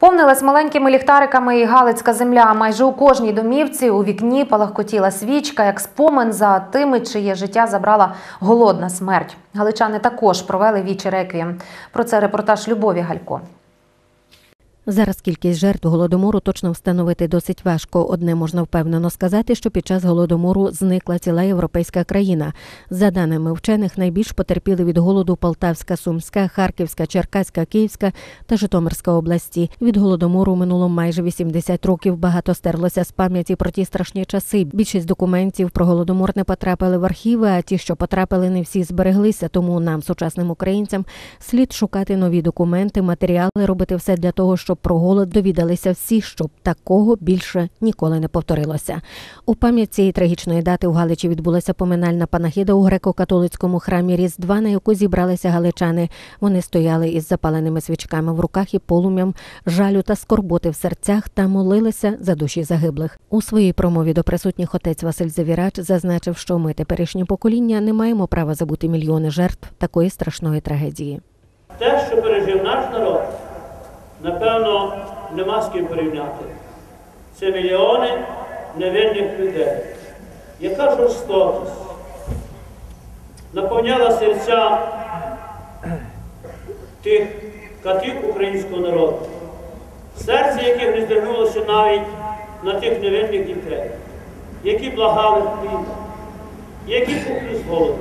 Повнилась маленькими ліхтариками і Галицька земля. Майже у кожній домівці у вікні палахкотіла свічка, як спомин за тими, чиє життя забрала голодна смерть. Галичани також провели вічі реквієм. Про це репортаж Любові Галько. Зараз кількість жертв голодомору точно встановити досить важко. Одне можна впевнено сказати, що під час голодомору зникла ціла європейська країна. За даними вчених, найбільш потерпіли від голоду Полтавська, Сумська, Харківська, Черкаська, Київська та Житомирська області. Від голодомору минуло майже 80 років. Багато стерлося з пам'яті про ті страшні часи. Більшість документів про голодомор не потрапили в архіви, а ті, що потрапили, не всі збереглися. Тому нам, сучасним українцям, слід шукати нові документи, матеріали, робити все для того, щоб про голод довідалися всі, щоб такого більше ніколи не повторилося. У пам'ять цієї трагічної дати у Галичі відбулася поминальна панахида у греко-католицькому храмі Різдва, на яку зібралися галичани. Вони стояли із запаленими свічками в руках і полум'ям жалю та скорботи в серцях та молилися за душі загиблих. У своїй промові до присутніх отець Василь Завірач зазначив, що ми теперішнє покоління не маємо права забути мільйони жертв такої страшної трагедії. Те, що пережив наш народ, напевно, нема з ким порівняти. Це мільйони невинних людей. Яка жорстокість наповняла серця тих катів українського народу, серце яких не здригнулося навіть на тих невинних дітей, які благали хліб, які пухли з голоду.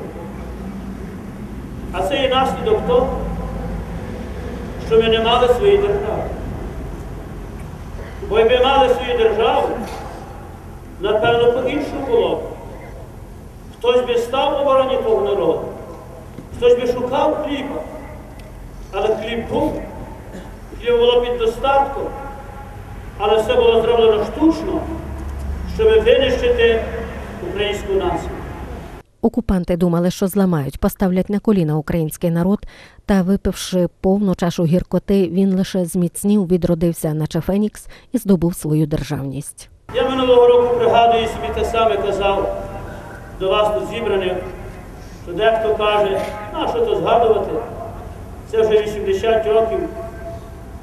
А це є наслідок того, що ми не мали своєї держави. Бо якби мали свою державу, напевно, по-іншому було. б. Хтось би став в обороні того народу, хтось би шукав хліба, але хліб був, хліб було під достатком, але все було зроблено штучно, щоб винищити українську націю. Окупанти думали, що зламають, поставлять на коліна український народ, та, випивши повну чашу гіркоти, він лише зміцнів, відродився, наче Фенікс, і здобув свою державність. Я минулого року пригадую собі те саме казав до вас тут зібраних, що дехто каже, на що то згадувати, це вже 80 років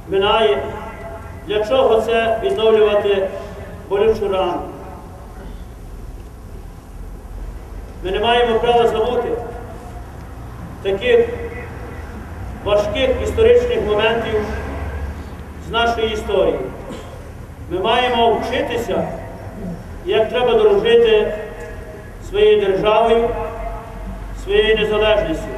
минає. Для чого це відновлювати болючу рану? Ми не маємо права забути таких важких історичних моментів з нашої історії. Ми маємо вчитися, як треба дорожити своєю державою, своєю незалежністю.